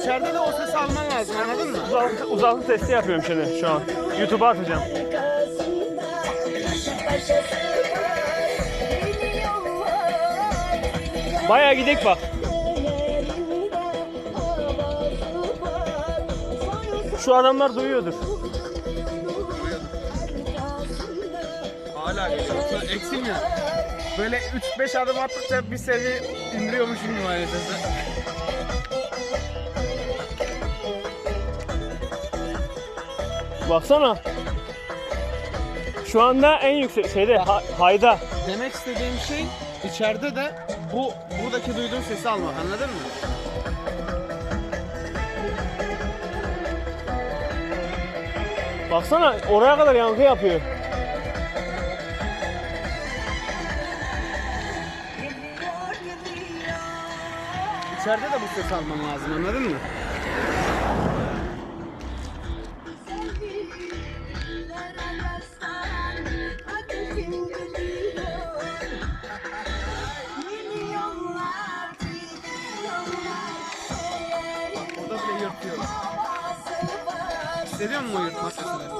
İçeride de o sesi alman lazım anladın mı? Uzaklık, uzaklık testi yapıyorum şimdi şu an. YouTube'a atacağım. Bayağı gidek bak. Şu adamlar duyuyordur. Hala geliyor. Eksilmiyor. Böyle 3-5 adım attıkça bir seviye indiriyormuşum gibi sesi. Baksana. Şu anda en yüksek şeyde ha- hayda. Demek istediğim şey içeride de bu buradaki duyduğun sesi almak anladın mı? Baksana oraya kadar yankı yapıyor. İçeride de bu sesi alman lazım anladın mı? Orada bile yırtıyor. Hissediyor musun o yırtma sesini?